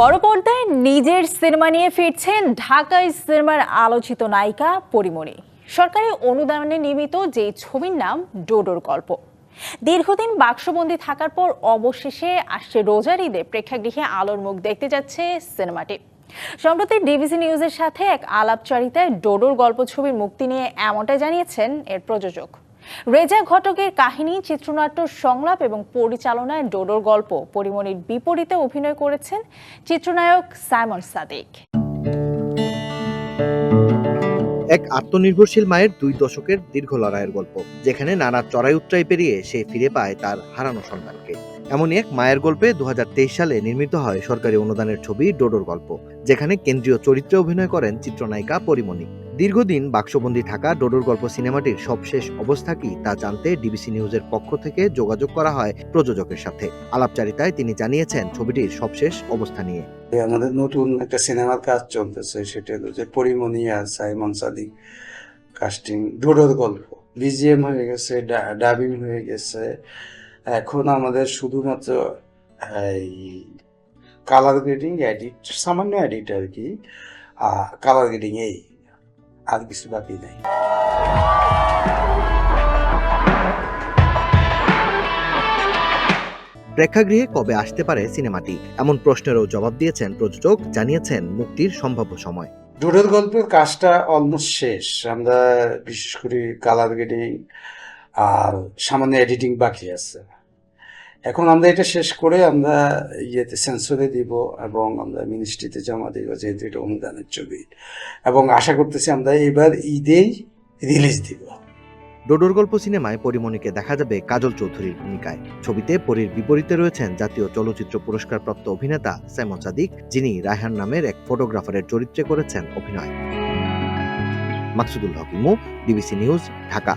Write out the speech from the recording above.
বড় পর্দায় নিজের সিনেমা নিয়ে ফিরছেন ঢাকায় সিনেমার আলোচিত নায়িকা পরিমণি। সরকারি অনুদানে নির্মিত যে ছবির নাম ডোডোর গল্প। দীর্ঘদিন বাক্সবন্দি থাকার পর অবশেষে আসছে রোজার ঈদে প্রেক্ষাগৃহে আলোর মুখ দেখতে যাচ্ছে সিনেমাটি। সম্প্রতি ডিবিসি নিউজের সাথে এক আলাপচারিতায় ডোডোর গল্প ছবির মুক্তি নিয়ে এমনটাই জানিয়েছেন এর প্রযোজক। রেজা ঘটকের কাহিনী, চিত্রনাট্য, সংলাপ এবং পরিচালনায় ডোডোর গল্প পরিমণির বিপরীতে অভিনয় করেছেন চিত্রনায়ক সাইমন সাদিক। এক আত্মনির্ভরশীল মায়ের দুই দশকের দীর্ঘ লড়াইয়ের গল্প, যেখানে নানা চড়াই উত্তরাই পেরিয়ে সে ফিরে পায় তার হারানো সন্তানকে। এমনই এক মায়ের গল্পে দু হাজার তেইশ সালে নির্মিত হয় সরকারি অনুদানের ছবি ডোডোর গল্প, যেখানে কেন্দ্রীয় চরিত্রে অভিনয় করেন চিত্রনায়িকা পরিমণি। দীর্ঘদিন বাক্সবন্দি থাকা ডোডোর গল্প সিনেমাটির সবশেষ অবস্থা কি তা জানতে ডিবিসি নিউজের পক্ষ থেকে যোগাযোগ করা হয় প্রযোজকের সাথে। আলাপচারিতায় তিনি জানিয়েছেন ছবিটির সবশেষ অবস্থা নিয়ে। আমাদের নতুন একটা সিনেমার কাজ চলতেছে, সেটা যে পরিমণি আর সাইমন সাদিক কাস্টিং ডোডোর গল্প। বিজিএম হয়ে গেছে ডাবিং হয়ে গেছে। এখন আমাদের শুধুমাত্র, এই কালার গ্রেডিং এডিট সামান্য এডিট আর কি কালার গ্রেডিং এই। আর কিছু বাকি নেই। প্রেক্ষাগৃহে কবে আসতে পারে সিনেমাটি? এমন প্রশ্নেরও জবাব দিয়েছেন প্রযোজক জানিয়েছেন মুক্তির সম্ভাব্য সময়। ডোডোর গল্পের কাজটা অলমোস্ট শেষ। আমরা বিশেষ করে কালার গ্রেডিং আর সামান্য এডিটিং বাকি আছে। এখন আমরা এটা শেষ করে আমরা ইয়েতে সেন্সরে দিব এবং আমরা মিনিস্ট্রিতে জমা দিব, যেহেতু এটা অনুদানের ছবি। এবং আশা করতেছি আমরা এবার ঈদেই রিলিজ দিব। ডোডোর গল্প সিনেমায় পরিমণিকে দেখা যাবে কাজল চৌধুরীর ভূমিকায়। ছবিতে পরীর বিপরীতে রয়েছেন জাতীয় চলচ্চিত্র পুরস্কারপ্রাপ্ত অভিনেতা সাইমন সাদিক, যিনি রায়হান নামের এক ফটোগ্রাফারের চরিত্রে করেছেন অভিনয়। মাকসুদুল হক ইমু ডিবিসি নিউজ, ঢাকা।